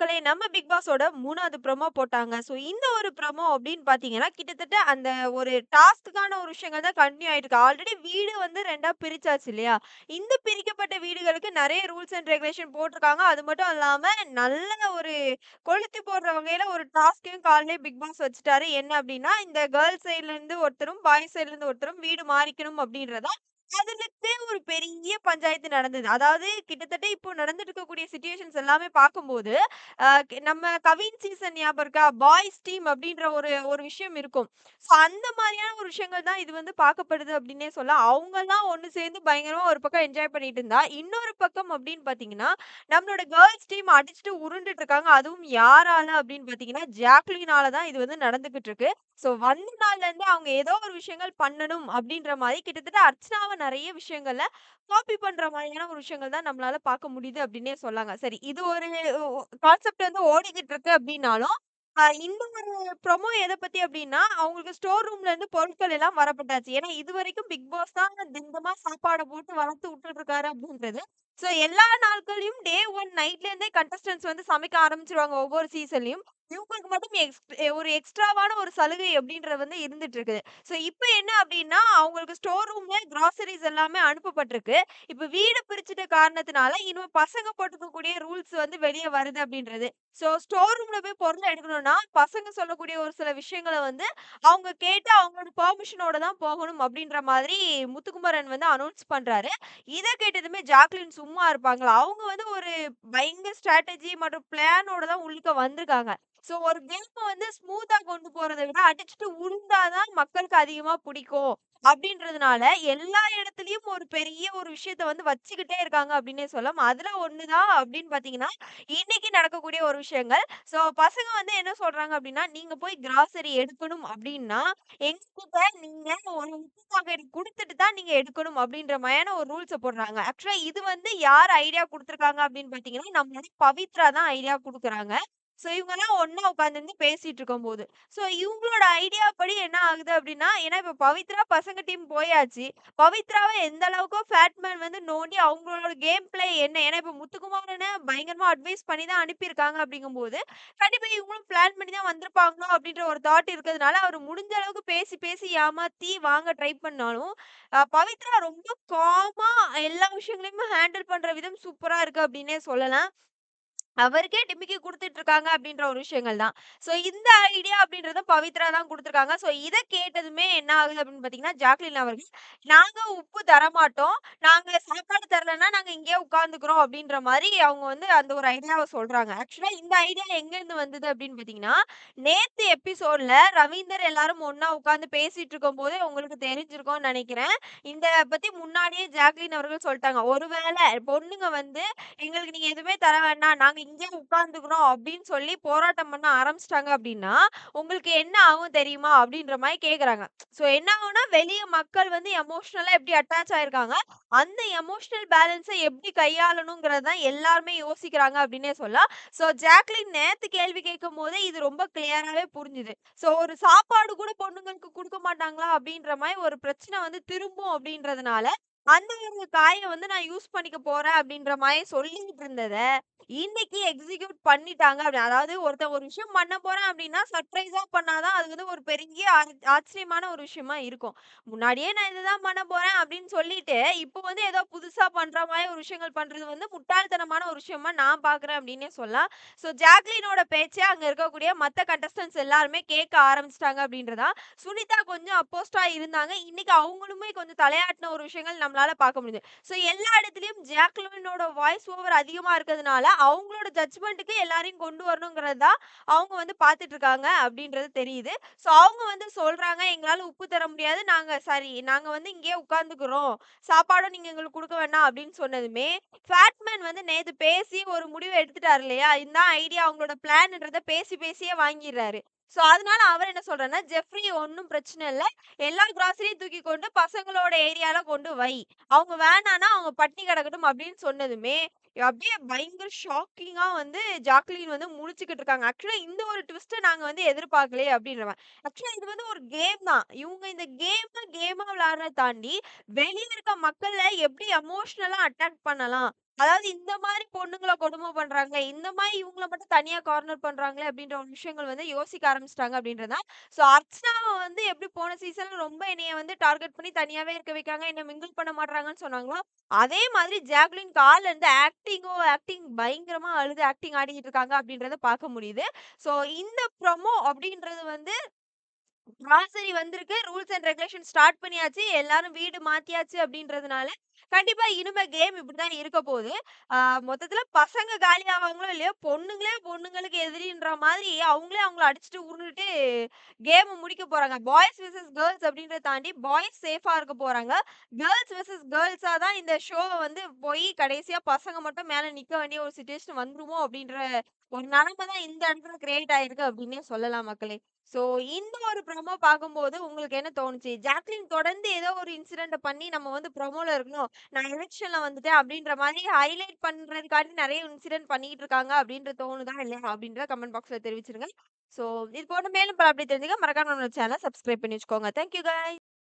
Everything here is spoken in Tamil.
மக்களே நம்ம பிக் பாஸோட மூணாவது ப்ரொமோ போட்டாங்க. ஸோ இந்த ஒரு ப்ரொமோ அப்படின்னு பார்த்தீங்கன்னா, கிட்டத்தட்ட அந்த ஒரு டாஸ்க்குக்கான ஒரு விஷயங்கள் தான் கண்டினியூ ஆயிட்டு இருக்கு. ஆல்ரெடி வீடு வந்து ரெண்டாக பிரிச்சாச்சு இல்லையா? இந்த பிரிக்கப்பட்ட வீடுகளுக்கு நிறைய ரூல்ஸ் அண்ட் ரெகுலேஷன் போட்டிருக்காங்க. அது மட்டும் இல்லாம நல்ல ஒரு கொளுத்தி போடுற வகையில ஒரு டாஸ்க்கையும் காலையிலேயே பிக் பாஸ் வச்சுட்டாரு. என்ன அப்படின்னா, இந்த கேர்ள்ஸ் சைட்ல இருந்து ஒருத்தரும், பாய்ஸ் சைட்ல இருந்து ஒருத்தரும் வீடு மாறிக்கணும் அப்படின்றதா. அதுலத்தே ஒரு பெரிய பஞ்சாயத்து நடந்தது. அதாவது கிட்டத்தட்ட இப்போ நடந்துட்டு இருக்கக்கூடிய சுச்சுவேஷன்ஸ் எல்லாமே பார்க்கும்போது, நம்ம கவின் சீசன் ஞாபகம் இருக்கா? பாய்ஸ் டீம் அப்படின்ற ஒரு ஒரு விஷயம் இருக்கும். ஸோ அந்த மாதிரியான ஒரு விஷயங்கள் தான் இது வந்து பார்க்கப்படுது அப்படின்னே சொல்ல அவங்கலாம் ஒன்று சேர்ந்து பயங்கரமா ஒரு பக்கம் என்ஜாய் பண்ணிட்டு இருந்தா, இன்னொரு பக்கம் அப்படின்னு பார்த்தீங்கன்னா, நம்மளோட கேர்ள்ஸ் டீம் அடிச்சுட்டு உருண்டுட்டு இருக்காங்க. அதுவும் யாரால அப்படின்னு பார்த்தீங்கன்னா, ஜாக்லினால தான் இது வந்து நடந்துகிட்டு இருக்கு. ஸோ வந்த நாள்ல இருந்து அவங்க ஏதோ ஒரு விஷயங்கள் பண்ணணும் அப்படின்ற மாதிரி கிட்டத்தட்ட அர்ச்சனாவ விஷயம் விஷயங்கள்ல காப்பி பண்ற மாதிரியான ஒரு விஷயங்கள் தான் நம்மளால பார்க்க முடியுது அப்படின்னே சொல்லாங்க. சரி இது ஒரு கான்செப்ட் வந்து ஓடிக்கிட்டு இருக்கு அப்படின்னாலும், அ இந்த ஒரு ப்ரொமோ எத பத்தி அப்படின்னா, அவங்களுக்கு ஸ்டோர் ரூம்ல இருந்து பொருட்கள் எல்லாம் வரப்பட்டாச்சு. ஏன்னா இதுவரைக்கும் பிக் பாஸ் தான் திண்டமா சாப்பாட போட்டு வளர்த்து விட்டுட்டு இருக்காரு அப்படின்றது. ஸோ எல்லா நாட்களையும் டே 1 நைட்ல இருந்தே கண்டஸ்டன்ட்ஸ் வந்து சமைக்க ஆரம்பிச்சுருவாங்க ஒவ்வொரு சீசன்லயும். இவங்களுக்கு மட்டும் எக்ஸ் ஒரு எக்ஸ்ட்ராவான ஒரு சலுகை அப்படின்றது வந்து இருந்துட்டு இருக்குது. ஸோ இப்போ என்ன அப்படின்னா, அவங்களுக்கு ஸ்டோர் ரூம்ல கிராசரிஸ் எல்லாமே அனுப்பப்பட்டிருக்கு. இப்போ வீடு பிரிச்சுட்ட காரணத்தினால, இனிமே பசங்க போட்டுக்கக்கூடிய ரூல்ஸ் வந்து வெளியே வருது அப்படின்றது. ஸோ ஸ்டோர் ரூம்ல போய் பொருள் எடுக்கணும்னா, பசங்க சொல்லக்கூடிய ஒரு சில விஷயங்கள வந்து அவங்க கேட்டு அவங்களோட பெர்மிஷனோட தான் போகணும் அப்படின்ற மாதிரி முத்துக்குமரன் வந்து அனௌன்ஸ் பண்றாரு. இதை கேட்டதுமே ஜாக்லின் சும்மா இருப்பாங்களா? அவங்க வந்து ஒரு பயங்கர ஸ்ட்ராட்டஜி மற்றும் பிளானோட தான் உள்ளுக்க வந்திருக்காங்க. ஸோ ஒரு கேமை வந்து ஸ்மூத்தா கொண்டு போகிறத விட, அடிச்சுட்டு உருந்தாதான் மக்களுக்கு அதிகமா பிடிக்கும். அப்படின்றதுனால, எல்லா இடத்துலயும் ஒரு பெரிய ஒரு விஷயத்த வந்து வச்சுக்கிட்டே இருக்காங்க அப்படின்னே சொல்லலாம். அதுல ஒன்று தான் அப்படின்னு பார்த்தீங்கன்னா, இன்னைக்கு நடக்கக்கூடிய ஒரு விஷயங்கள். ஸோ பசங்க வந்து என்ன சொல்றாங்க அப்படின்னா, நீங்க போய் கிராசரி எடுக்கணும் அப்படின்னா, எங்ககிட்ட நீங்க ஒரு உப்பு பாக்கெட் கொடுத்துட்டு தான் நீங்க எடுக்கணும் அப்படின்ற மாதிரியான ஒரு ரூல்ஸை போடுறாங்க. ஆக்சுவலா இது வந்து யார் ஐடியா குடுத்துருக்காங்க அப்படின்னு பார்த்தீங்கன்னா, நம்மளோட பவித்ரா தான் ஐடியா கொடுக்குறாங்க ஸோ இவங்கெல்லாம் ஒண்ணா உட்காந்துருந்து பேசிட்டு இருக்கும்போது. ஸோ இவங்களோட ஐடியா படி என்ன ஆகுது அப்படின்னா, ஏன்னா இப்போ பவித்ரா பசங்க டீம் போயாச்சு. பவித்ராவை எந்த அளவுக்கோ ஃபேட்மேன் வந்து நோண்டி அவங்களோட கேம் பிளே என்ன ஏன்னா இப்போ முத்துக்குமாரன பயங்கரமாக அட்வைஸ் பண்ணி தான் அனுப்பியிருக்காங்க அப்படிங்கும்போது, கண்டிப்பாக இவங்களும் பிளான் பண்ணி தான் வந்திருப்பாங்களோ அப்படின்ற ஒரு தாட் இருக்கிறதுனால, அவர் முடிஞ்ச அளவுக்கு பேசி பேசி ஏமாத்தி வாங்க ட்ரை பண்ணாலும், பவித்ரா ரொம்ப காமாக எல்லா விஷயங்களையுமே ஹேண்டில் பண்ணுற விதம் சூப்பராக இருக்கு அப்படின்னே சொல்லலாம். அவருக்கே டிமிக்கி கொடுத்துட்டு இருக்காங்க அப்படின்ற ஒரு விஷயங்கள் தான். ஸோ இந்த ஐடியா அப்படின்றத பவித்ரா தான் கொடுத்துருக்காங்க ஸோ இதை கேட்டதுமே என்ன ஆகுது அப்படின்னு பார்த்தீங்கன்னா, ஜாக்லின் அவர்கள், நாங்கள் உப்பு தரமாட்டோம். நாங்கள் சாப்பாடு தரலன்னா, நாங்கள் இங்கேயே உட்காந்துக்கிறோம் அப்படின்ற மாதிரி அவங்க வந்து அந்த ஒரு ஐடியாவை சொல்கிறாங்க ஆக்சுவலாக இந்த ஐடியா எங்கேருந்து வந்தது அப்படின்னு பார்த்தீங்கன்னா, நேற்று எபிசோட்ல ரவீந்தர் எல்லாரும் ஒன்றா உட்காந்து பேசிட்டு இருக்கும்போதே உங்களுக்கு தெரிஞ்சிருக்கும்னு நினைக்கிறேன் இந்த பற்றி முன்னாடியே ஜாக்லின் அவர்கள் சொல்லிட்டாங்க ஒருவேளை பொண்ணுங்க வந்து எங்களுக்கு நீங்கள் எதுவுமே தர வேண்டாம். நாங்கள் இங்கேயே உட்காந்துக்கணும் அப்படின்னு சொல்லி போராட்டம் பண்ண ஆரம்பிச்சிட்டாங்க அப்படின்னா, உங்களுக்கு என்ன ஆகும் தெரியுமா? அப்படின்ற மாதிரி கேட்குறாங்க. ஸோ என்ன ஆகும்னா, வெளியே மக்கள் வந்து எமோஷ்னலாக எப்படி அட்டாச் ஆயிருக்காங்க, அந்த எமோஷ்னல் பேலன்ஸை எப்படி கையாளணுங்கிறது தான் எல்லாருமே யோசிக்கிறாங்க அப்படின்னே சொல்லலாம். ஸோ ஜாக்லின் நேற்று கேள்வி கேட்கும் போதே இது ரொம்ப கிளியராகவே புரிஞ்சுது. ஸோ ஒரு சாப்பாடு கூட பொண்ணுங்களுக்கு கொடுக்க மாட்டாங்களா? அப்படின்ற மாதிரி ஒரு பிரச்சனை வந்து திரும்பும் அப்படின்றதுனால, அந்த ஒரு காய வந்து நான் யூஸ் பண்ணிக்க போறேன் அப்படின்ற மாதிரி சொல்லிட்டு இருந்தத, இன்னைக்கு எக்ஸிக்யூட் பண்ணிட்டாங்க அப்படி. அதாவது ஒருத்தன் ஒரு விஷயம் பண்ண போறேன் அப்படின்னா, சர்ப்ரைஸா பண்ணாதான் அது வந்து ஒரு பெரிய ஆ ஆச்சரியமான ஒரு விஷயமா இருக்கும். முன்னாடியே நான் இதுதான் பண்ண போறேன் அப்படின்னு சொல்லிட்டு, இப்போ வந்து ஏதோ புதுசா பண்ற மாதிரி ஒரு விஷயங்கள் பண்றது வந்து முட்டாள்தனமான ஒரு விஷயமா நான் பார்க்குறேன் அப்படின்னே சொல்லலாம். ஸோ ஜாக்லினோட பேச்சே அங்க இருக்கக்கூடிய மத்த கண்டஸ்டன்ஸ் எல்லாருமே கேட்க ஆரம்பிச்சிட்டாங்க அப்படின்றதா. சுனிதா கொஞ்சம் அப்போஸ்டா இருந்தாங்க. இன்னைக்கு அவங்களுமே கொஞ்சம் தலையாட்டின ஒரு விஷயங்கள் நம்மளால பார்க்க முடியுது. ஸோ எல்லா இடத்துலையும் ஜாக்லினோட வாய்ஸ் ஓவர் அதிகமாக இருக்கிறதுனால, அவங்களோட ஜட்ஜ்மெண்ட்டுக்கு எல்லாரையும் கொண்டு வரணுங்கிறது தான் அவங்க வந்து பார்த்துட்டு இருக்காங்க அப்படின்றது தெரியுது. ஸோ அவங்க வந்து சொல்கிறாங்க எங்களால் உப்பு தர முடியாது. நாங்கள் சரி நாங்கள் வந்து இங்கேயே உட்காந்துக்கிறோம் சாப்பாடும் நீங்கள் எங்களுக்கு கொடுக்க வேணாம் அப்படின்னு சொன்னதுமே, ஃபேட்மேன் வந்து நேற்று பேசி ஒரு முடிவு எடுத்துட்டாரு இல்லையா? இதுதான் ஐடியா அவங்களோட பிளான்ன்றதை பேசி பேசியே வாங்கிடுறாரு ஸோ அதனால அவர் என்ன சொல்றாருன்னா, ஜெஃப்ரி ஒன்றும் பிரச்சனை இல்லை எல்லா கிராசரியும் தூக்கி கொண்டு பசங்களோட ஏரியால கொண்டு வை. அவங்க வேணான்னா அவங்க பட்டி கிடக்கட்டும் அப்படின்னு சொன்னதுமே, அப்படியே பயங்கர ஷாக்கிங்கா வந்து ஜாக்லின் வந்து முடிச்சுக்கிட்டு இருக்காங்க. ஆக்சுவலா இந்த ஒரு ட்விஸ்ட்டை நாங்க வந்து எதிர்பார்க்கலையே அப்படின்றவன். ஆக்சுவலா இது வந்து ஒரு கேம் தான். இவங்க இந்த கேம் கேமா விளையாடுறத தாண்டி, வெளிய இருக்க மக்களை எப்படி எமோஷனலா அட்டாக் பண்ணலாம். அதாவது இந்த மாதிரி பொண்ணுங்கள கொடுமை பண்றாங்க. இந்த மாதிரி இவங்கள மட்டும் தனியா கார்னர் பண்றாங்களே அப்படின்ற ஒரு விஷயங்கள் வந்து யோசிக்க ஆரம்பிச்சுட்டாங்க அப்படின்றது தான். ஸோ அர்ச்சனாவ வந்து எப்படி போன சீசன்ல ரொம்ப என்னைய வந்து டார்கெட் பண்ணி தனியாவே இருக்க வைக்காங்க. என்ன மிங்கிள் பண்ண மாட்றாங்கன்னு சொன்னாங்களோ, அதே மாதிரி ஜாக்லின் கால்ல இருந்து ஆக்டிங்கோ ஆக்டிங் பயங்கரமா அழுது ஆக்டிங் ஆடிக்கிட்டு இருக்காங்க அப்படின்றத பார்க்க முடியுது. ஸோ இந்த ப்ரொமோ அப்படின்றது வந்து கிராசரி வந்திருக்கு. ரூல்ஸ் அண்ட் ரெகுலேஷன் ஸ்டார்ட் பண்ணியாச்சு. எல்லாரும் வீடு மாத்தியாச்சு அப்படின்றதுனால, கண்டிப்பா இனிமே கேம் இப்படிதான் இருக்க போகுது மொத்தத்துல பசங்க காலி ஆவாங்களோ இல்லையோ, பொண்ணுங்களே பொண்ணுங்களுக்கு எதிரின்ற மாதிரி அவங்களே அவங்கள அடிச்சுட்டு உருண்டுட்டு கேம் முடிக்க போறாங்க. பாய்ஸ் விசஸ் கேர்ள்ஸ் அப்படின்றத தாண்டி பாய்ஸ் சேஃபா இருக்க போறாங்க. கேர்ள்ஸ் விசஸ் கேர்ள்ஸா தான் இந்த ஷோவ வந்து போய் கடைசியா பசங்க மட்டும் மேல நிக்க வேண்டிய ஒரு சுச்சுவேஷன் வந்துருமோ அப்படின்ற ஒரு நிலைமை தான் இந்த இடத்துல கிரியேட் ஆயிருக்கு அப்படின்னே சொல்லலாம் மக்களே. ஸோ இந்த ஒரு ப்ரோமோ பார்க்கும்போது உங்களுக்கு என்ன தோணுச்சு? ஜாக்லின் தொடர்ந்து ஏதோ ஒரு இன்சிடென்ட் பண்ணி நம்ம வந்து ப்ரோமோல இருக்கணும். நான் எலெக்ஷன்ல வந்துட்டேன் அப்படின்ற மாதிரி ஹைலைட் பண்றதுக்காண்டி நிறைய இன்சிடென்ட் பண்ணிட்டு இருக்காங்க அப்படின்ற தோணுதா இல்லையா? அப்படின்றத கமெண்ட் பாக்ஸ்ல தெரிவிச்சிருங்க. ஸோ இது போன்ற மேலும் பல அப்படி தெரிஞ்சுக்க மறக்காம நம்ம சேனல் சப்ஸ்கிரைப் பண்ணி வச்சுக்கோங்க. Thank you